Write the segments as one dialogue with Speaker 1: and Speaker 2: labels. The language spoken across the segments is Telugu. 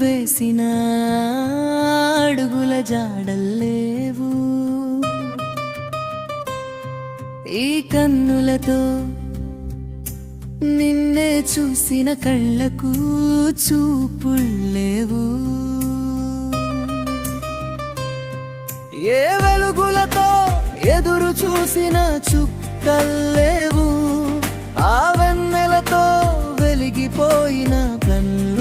Speaker 1: వేసిన అడుగుల జాడల్లేవు. ఈ కన్నులతో నిన్నే చూసిన కళ్ళకు చూపుళ్ళేవు ఏ వెలుగులతో ఎదురు చూసిన చుక్కల్లేవు. ఆ వెన్నెలతో వెలిగిపోయిన కన్ను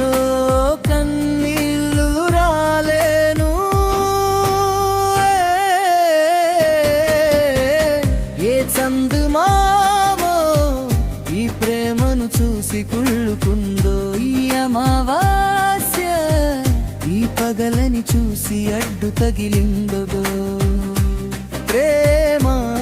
Speaker 1: కుళ్ళుకుందో ఈ అమావాస్య ఈ పగలని చూసి అడ్డు తగిలిందో ప్రేమ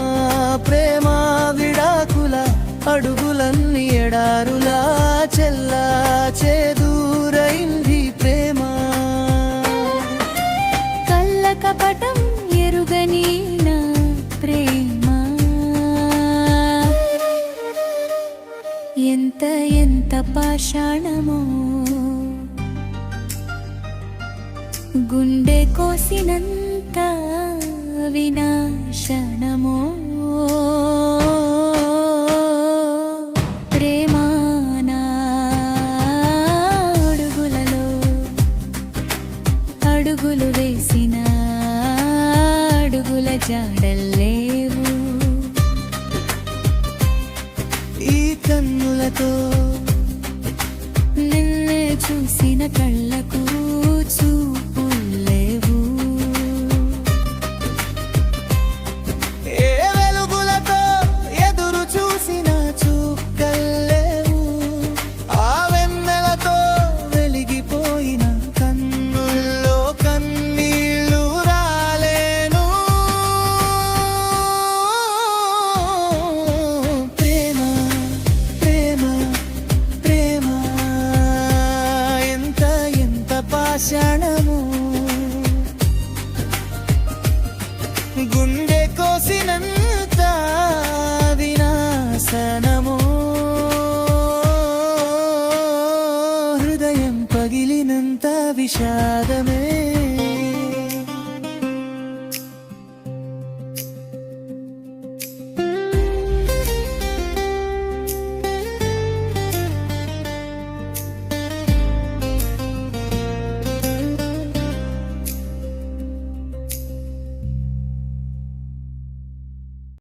Speaker 2: ఎంత ఎంత పాషాణమో. గుండె కోసినంత వినాశనమో. ప్రేమానా అడుగులలో అడుగులు వేసిన అడుగుల
Speaker 1: జాడల్లే. కన్నులతో
Speaker 2: నిన్నే చూసిన కళ్ళకు
Speaker 1: చూ హృదయం పగిలినంత విషాదమే.